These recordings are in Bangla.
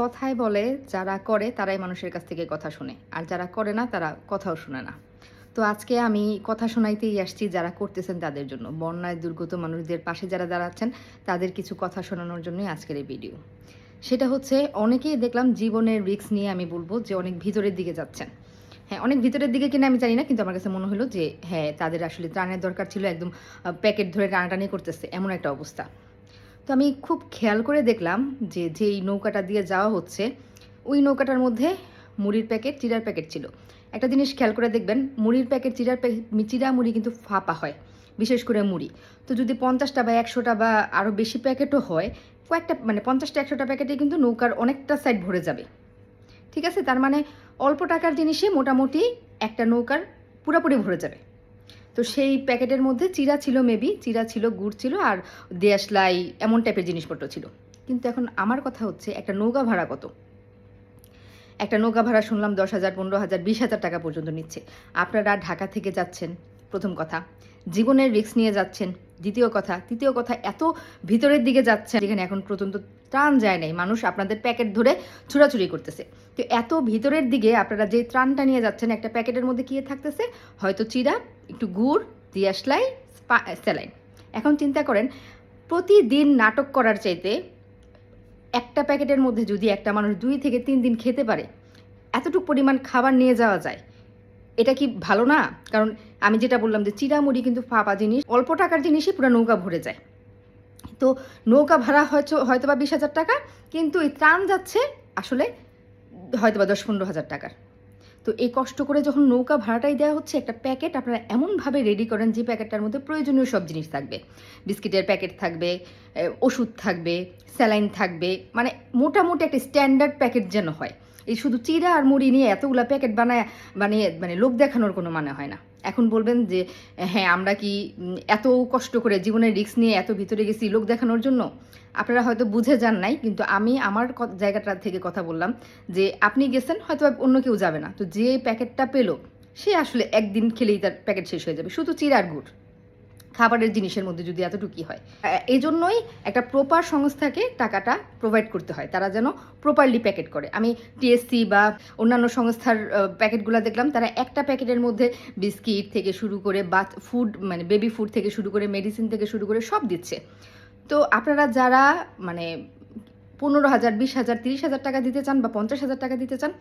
কথায় বলে, যারা করে তারাই মানুষের কাছ থেকে কথা শোনে। আর যারা করে না, তারা কথাও শোনে না। তো আজকে আমি কথা শোনাইতেই আসছি যারা করতেছেন তাদের জন্য। বন্যায় দুর্গত মানুষদের পাশে যারা দাঁড়াচ্ছেন, তাদের কিছু কথা শোনানোর জন্যই আজকের এই ভিডিও। সেটা হচ্ছে, অনেকেই দেখলাম জীবনের রিস্ক নিয়ে আমি বলব যে অনেক ভিতরের দিকে যাচ্ছেন। হ্যাঁ অনেক ভিতরের দিকে কিনা আমি জানি না, কিন্তু আমার কাছে মনে হলো যে হ্যাঁ তাদের আসলে ত্রাণের দরকার ছিল, একদম প্যাকেট ধরে টানাটানি করতেছে, এমন একটা অবস্থা। তো আমি খুব খেয়াল করে দেখলাম যে যেই নৌকাটা দিয়ে যাওয়া হচ্ছে, ওই নৌকাটার মধ্যে মুড়ির প্যাকেট চিরার প্যাকেট ছিল। একটা জিনিস খেয়াল করে দেখবেন, মুড়ির প্যাকেট প্যাকেট চিরা মুড়ি কিন্তু ফাঁপা হয়, বিশেষ করে মুড়ি। তো যদি পঞ্চাশটা বা একশোটা বা আরও বেশি প্যাকেটও হয়, কয়েকটা মানে পঞ্চাশটা, একশোটা প্যাকেটে কিন্তু নৌকার অনেকটা সাইড ভরে যাবে। ঠিক আছে? তার মানে অল্প টাকার জিনিসে মোটামুটি একটা নৌকার পুরোপুরি ভরে যাবে। তো সেই প্যাকেটের মধ্যে চিরা ছিল মেবি চিরা ছিল, গুড় ছিল আর দেশলাই এমন টাইপের জিনিসপত্র ছিল। কিন্তু এখন আমার কথা হচ্ছে একটা নৌকা ভাড়া কত? একটা নৌকা ভাড়া শুনলাম দশ হাজার, পনেরো হাজার, বিশ হাজার টাকা পর্যন্ত নিচ্ছে। আপনারা ঢাকা থেকে যাচ্ছেন, প্রথম কথা। জীবনের রিস্ক নিয়ে যাচ্ছেন, দ্বিতীয় কথা, তৃতীয় কথা, এত ভিতরের দিকে যাচ্ছেন, যেখানে এখন পর্যন্ত ত্রাণ যায় নাই, মানুষ আপনাদের প্যাকেট ধরে ছুড়াছুড়ি করতেছে। তো এত ভিতরের দিকে আপনারা যে ত্রাণটা নিয়ে যাচ্ছেন, একটা প্যাকেটের মধ্যে কী থাকতেছে? হয়তো চিরা, একটু গুড়, দিয়াশলাই স্যালাইন। এখন চিন্তা করেন, প্রতিদিন নাটক করার চাইতে একটা প্যাকেটের মধ্যে যদি একটা মানুষ দুই থেকে তিন দিন খেতে পারে, এতটুকু পরিমাণ খাবার নিয়ে যাওয়া যায়, এটা কি ভালো না? কারণ আমি যেটা বললাম যে চিরামুড়ি কিন্তু ফাঁপা জিনিস, অল্প টাকার জিনিসই পুরো নৌকা ভরে যায়। তো নৌকা ভাড়া হয়তো হয়তো বা বিশ হাজার টাকা, কিন্তু এই ত্রাণ যাচ্ছে আসলে হয়তো বা দশ পনেরো হাজার টাকার। তো এই কষ্ট করে যখন নৌকা ভাড়াটাই দেওয়া হচ্ছে, একটা প্যাকেট আপনারা এমনভাবে রেডি করেন যে প্যাকেটটার মধ্যে প্রয়োজনীয় সব জিনিস থাকবে। বিস্কিটের প্যাকেট থাকবে ওষুধ থাকবে, স্যালাইন থাকবে মানে মোটামুটি একটা স্ট্যান্ডার্ড প্যাকেট যেন হয়। এই শুধু চিরা আর মুড়ি নিয়ে এতগুলা প্যাকেট বানায়, বানিয়ে মানে লোক দেখানোর কোনো মানে হয় না। এখন বলবেন যে হ্যাঁ আমরা কি এত কষ্ট করে জীবনের রিস্ক নিয়ে এত ভিতরে গেছি লোক দেখানোর জন্য? আপনারা হয়তো বুঝে যান নাই, কিন্তু আমি আমার জায়গাটা থেকে কথা বললাম যে, আপনি গেছেন, হয়তো অন্য কেউ যাবে না। তো যে প্যাকেটটা পেল, সে আসলে একদিন খেলেই তার প্যাকেট শেষ হয়ে যাবে। শুধু চিরার গুড়। খাবারের জিনিসের মধ্যে যদি এতটুকুই হয়। এই জন্যই একটা প্রপার সংস্থাকে টাকাটা প্রোভাইড করতে হয়। তারা যেন প্রপারলি প্যাকেট করে। আমি টিএসসি বা অন্যান্য সংস্থার প্যাকেটগুলো দেখলাম, তারা একটা প্যাকেটের মধ্যে বিস্কিট থেকে শুরু করে বাথ ফুড মানে বেবি ফুড থেকে শুরু করে মেডিসিন থেকে শুরু করে সব দিচ্ছে। তো আপনারা যারা মানে পনেরো হাজার, বিশ হাজার, তিরিশ হাজার টাকা দিতে চান বা পঞ্চাশ হাজার টাকা দিতে চান,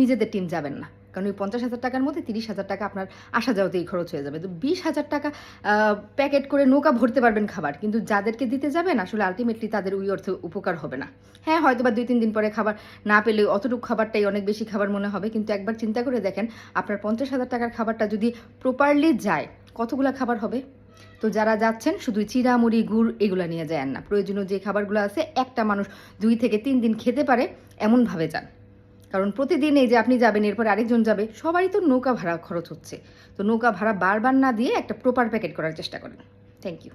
নিজেদের টিম যাবেন না। কারণ ওই পঞ্চাশ হাজার টাকার মধ্যে তিরিশ হাজার টাকা আপনার আসা যাওয়াতেই খরচ হয়ে যাবে। তো বিশ হাজার টাকা প্যাকেট করে নৌকা ভরতে পারবেন খাবার, কিন্তু যাদেরকে দিতে যাবেন, আসলে আলটিমেটলি তাদের ওই অর্থে উপকার হবে না। হ্যাঁ হয়তো বা দুই, তিন দিন পরে খাবার না পেলে অতটুকু খাবারটাই অনেক বেশি খাবার মনে হবে, কিন্তু একবার চিন্তা করে দেখেন, আপনার পঞ্চাশ হাজার টাকার খাবারটা যদি প্রপারলি যায়, কতগুলো খাবার হবে? তো যারা যাচ্ছেন, শুধু চিরা মুড়ি গুড় এগুলো নিয়ে যায় না। প্রয়োজনীয় যে খাবারগুলো আছে, একটা মানুষ দুই থেকে তিন দিন খেতে পারে, এমনভাবে যান। কারণ প্রতিদিন এই যে আপনি যাবেন, এরপর আরেকজন যাবে, সবারই তো নৌকা ভাড়া খরচ হচ্ছে। তো নৌকা ভাড়া বারবার না দিয়ে একটা প্রপার প্যাকেট করার চেষ্টা করেন। Thank you